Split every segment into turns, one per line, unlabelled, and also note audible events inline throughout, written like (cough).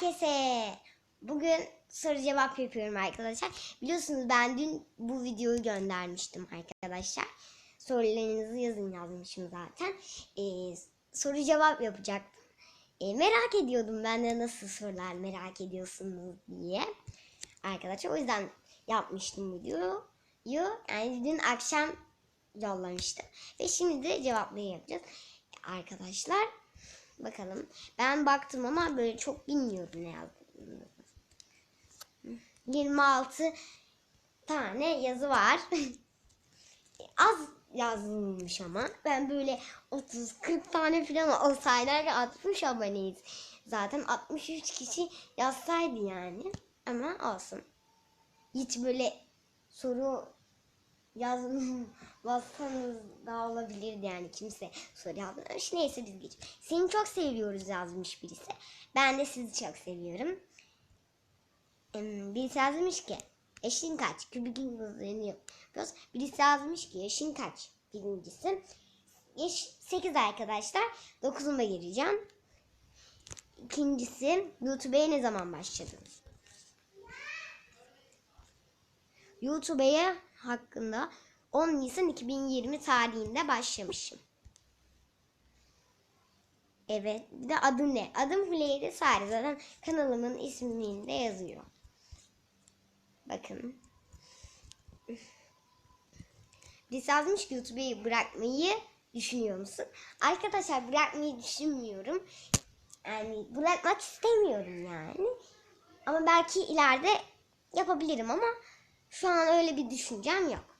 herkese. Bugün soru cevap yapıyorum arkadaşlar. Biliyorsunuz ben dün bu videoyu göndermiştim arkadaşlar. Sorularınızı yazın yazmışım zaten. Ee, soru cevap yapacaktım. Ee, merak ediyordum ben de nasıl sorular merak ediyorsunuz diye. Arkadaşlar o yüzden yapmıştım videoyu. Yani dün akşam yollamıştım. Ve şimdi de cevapları yapacağız. Arkadaşlar Bakalım. Ben baktım ama böyle çok bilmiyordum ne yazdığını. 26 tane yazı var. (laughs) Az yazılmış ama. Ben böyle 30-40 tane falan olsaydı 60 aboneyiz. Zaten 63 kişi yazsaydı yani. Ama olsun. Hiç böyle soru yazmazsanız da olabilirdi yani kimse soru yazmamış. Neyse biz geç. Seni çok seviyoruz yazmış birisi. Ben de sizi çok seviyorum. Birisi yazmış ki eşin kaç? Kübik yıldızlarını yapıyoruz. Birisi yazmış ki yaşın kaç? Birincisi. Yaş 8 arkadaşlar. 9'uma gireceğim. İkincisi YouTube'ya ne zaman başladınız? YouTube'ya hakkında 10 Nisan 2020 tarihinde başlamışım. Evet. Bir de adım ne? Adım Hüleyre Sari. Zaten kanalımın isminde yazıyor. Bakın. Birisi yazmış YouTube'yu bırakmayı düşünüyor musun? Arkadaşlar bırakmayı düşünmüyorum. Yani bırakmak istemiyorum yani. Ama belki ileride yapabilirim ama şu an öyle bir düşüncem yok.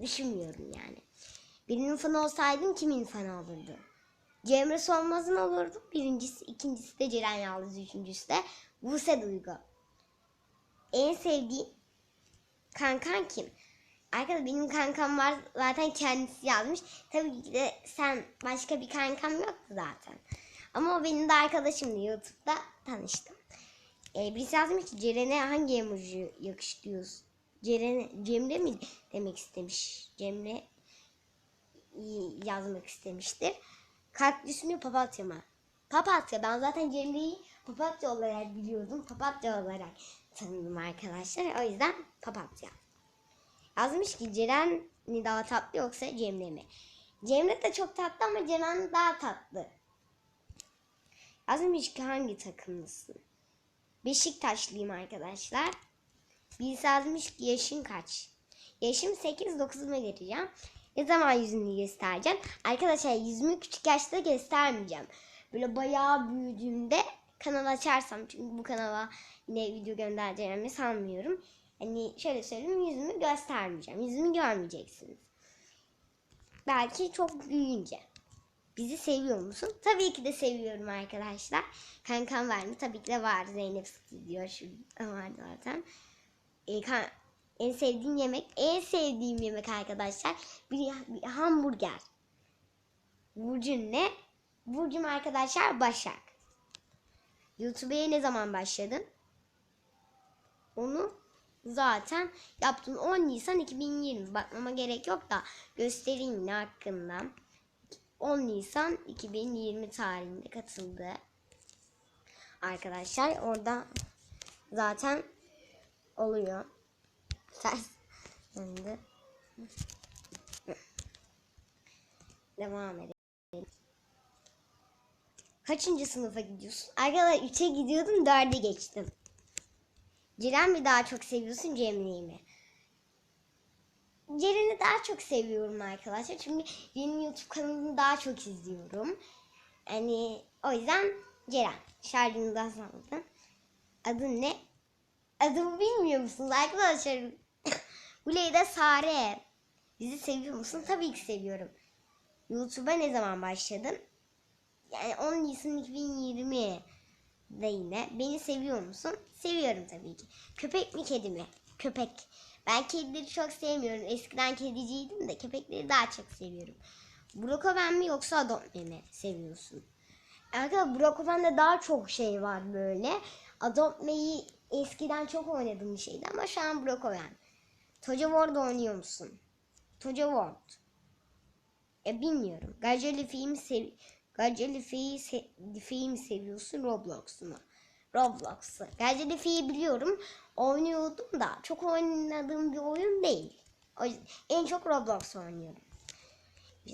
Düşünmüyorum yani. Birinin fanı olsaydım kimin fanı olurdu? Cemre Solmaz'ın olurdu. Birincisi, ikincisi de Ceren Yalnız, üçüncüsü de Buse Duygu. En sevdiğim kankan kim? Arkadaşlar benim kankam var zaten kendisi yazmış. Tabii ki de sen başka bir kankam yoktu zaten. Ama o benim de arkadaşımdı YouTube'da tanıştım. Ee, birisi yazmış ki Ceren'e hangi emoji yakıştırıyorsun? Ceren, Cemre mi demek istemiş? Cemre yazmak istemiştir. Kaktüs mü papatya mı? Papatya. Ben zaten Cemre'yi papatya olarak biliyordum. Papatya olarak tanıdım arkadaşlar. O yüzden papatya. Yazmış ki Ceren mi daha tatlı yoksa Cemre mi? Cemre de çok tatlı ama Ceren daha tatlı. Yazmış ki hangi takımlısın? Beşiktaşlıyım arkadaşlar. Birisi yazmış ki yaşın kaç? Yaşım 8 9'uma gireceğim. Ne zaman yüzünü göstereceğim? Arkadaşlar yüzümü küçük yaşta göstermeyeceğim. Böyle bayağı büyüdüğümde kanal açarsam çünkü bu kanala yine video göndereceğimi sanmıyorum. Hani şöyle söyleyeyim yüzümü göstermeyeceğim. Yüzümü görmeyeceksiniz. Belki çok büyüyünce. Bizi seviyor musun? Tabii ki de seviyorum arkadaşlar. Kankam var mı? Tabii ki de var. Zeynep diyor. Şurada var zaten. Ee, kan en sevdiğim yemek, en sevdiğim yemek arkadaşlar bir, bir hamburger. Burcun ne? Burcum arkadaşlar Başak. YouTube'ya ne zaman başladın? Onu zaten yaptım 10 Nisan 2020. Bakmama gerek yok da göstereyim ne hakkında. 10 Nisan 2020 tarihinde katıldı. Arkadaşlar orada zaten oluyor. Ters döndü. Devam edelim. Kaçıncı sınıfa gidiyorsun? Arkadaşlar 3'e gidiyordum 4'e geçtim. Ceren mi daha çok seviyorsun Cemre'yi mi? Ceren'i daha çok seviyorum arkadaşlar. Çünkü benim YouTube kanalını daha çok izliyorum. Yani o yüzden Ceren. Şarjını da sandım. Adın ne? Adımı bilmiyor musunuz arkadaşlar? Guleyda (laughs) Sare. Bizi seviyor musun? Tabii ki seviyorum. YouTube'a ne zaman başladın? Yani 10 Nisan 2020'de yine. Beni seviyor musun? Seviyorum tabii ki. Köpek mi kedi mi? Köpek. Ben kedileri çok sevmiyorum. Eskiden kediciydim de köpekleri daha çok seviyorum. Brokoven mi yoksa Adopt mi seviyorsun? Arkadaşlar Brokoven'de daha çok şey var böyle. Adopt Me'yi eskiden çok oynadığım bir şeydi ama şu an Brokoven. Toca World oynuyor musun? Toca World. E bilmiyorum. Gaceli film sev Gaceli film se mi seviyorsun Roblox mu? Roblox'u. De Fi'yi biliyorum. Oynuyordum da çok oynadığım bir oyun değil. O en çok Roblox oynuyorum.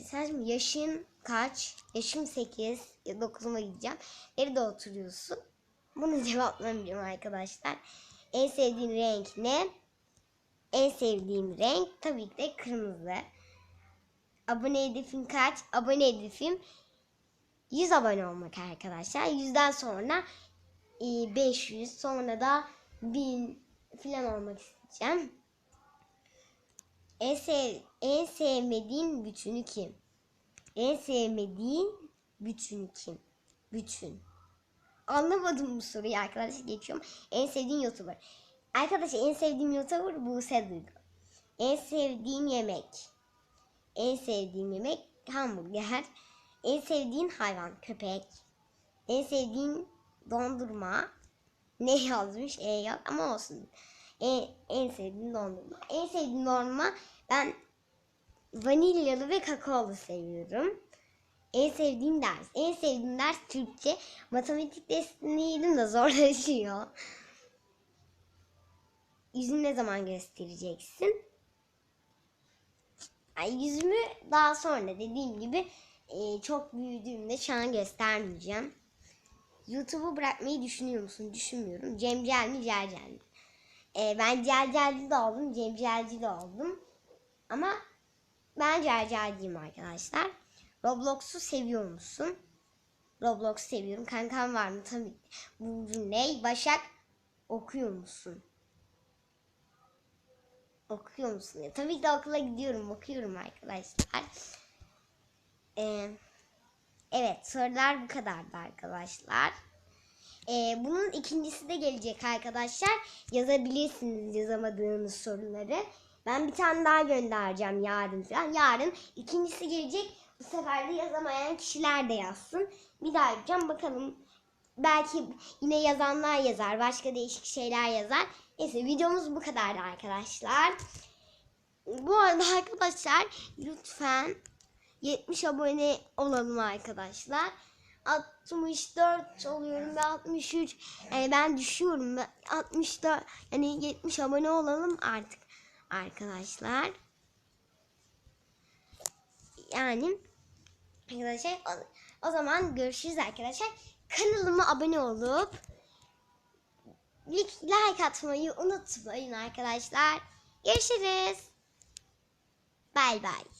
Sen yaşın kaç? Yaşım 8 ya 9'uma gideceğim. Nerede oturuyorsun? Bunu cevaplamayacağım arkadaşlar. En sevdiğin renk ne? En sevdiğim renk tabii ki de kırmızı. Abone hedefim kaç? Abone hedefim 100 abone olmak arkadaşlar. 100'den sonra e, 500 sonra da 1000 falan olmak isteyeceğim. En, sev, en sevmediğin bütünü kim? En sevmediğin bütünü kim? Bütün. Anlamadım bu soruyu arkadaşlar geçiyorum. En sevdiğin YouTuber. Arkadaşlar en sevdiğim YouTuber Buse Duygu. En sevdiğin yemek. En sevdiğim yemek hamburger. En sevdiğin hayvan köpek. En sevdiğin dondurma. Ne yazmış? E yok ama olsun. En, en sevdiğim dondurma. En sevdiğim dondurma ben vanilyalı ve kakaolu seviyorum. En sevdiğim ders. En sevdiğim ders Türkçe. Matematik dersini de zorlaşıyor. Yüzünü ne zaman göstereceksin? Ay yüzümü daha sonra dediğim gibi e, çok büyüdüğümde şu an göstermeyeceğim. YouTube'u bırakmayı düşünüyor musun? Düşünmüyorum. Cem Cel mi Cel Cel mi? E, ben Cel Celci de oldum. Cem Celci de oldum. Ama ben Cel Celciyim arkadaşlar. Roblox'u seviyor musun? Roblox seviyorum. Kankam var mı? Tabii. Burcu ne? Başak okuyor musun? Okuyor musun? Ya, tabii ki okula gidiyorum. Okuyorum arkadaşlar. Ee, evet sorular bu kadardı arkadaşlar. Ee, bunun ikincisi de gelecek arkadaşlar. Yazabilirsiniz yazamadığınız soruları. Ben bir tane daha göndereceğim yarın falan. Yarın ikincisi gelecek. Bu sefer de yazamayan kişiler de yazsın. Bir daha yapacağım bakalım. Belki yine yazanlar yazar. Başka değişik şeyler yazar. Neyse videomuz bu kadardı arkadaşlar. Bu arada arkadaşlar lütfen 70 abone olalım arkadaşlar. 64 oluyorum ve 63 yani ben düşüyorum ve 64 yani 70 abone olalım artık arkadaşlar. Yani arkadaşlar o, o zaman görüşürüz arkadaşlar. Kanalıma abone olup like atmayı unutmayın arkadaşlar. Görüşürüz. Bay bay.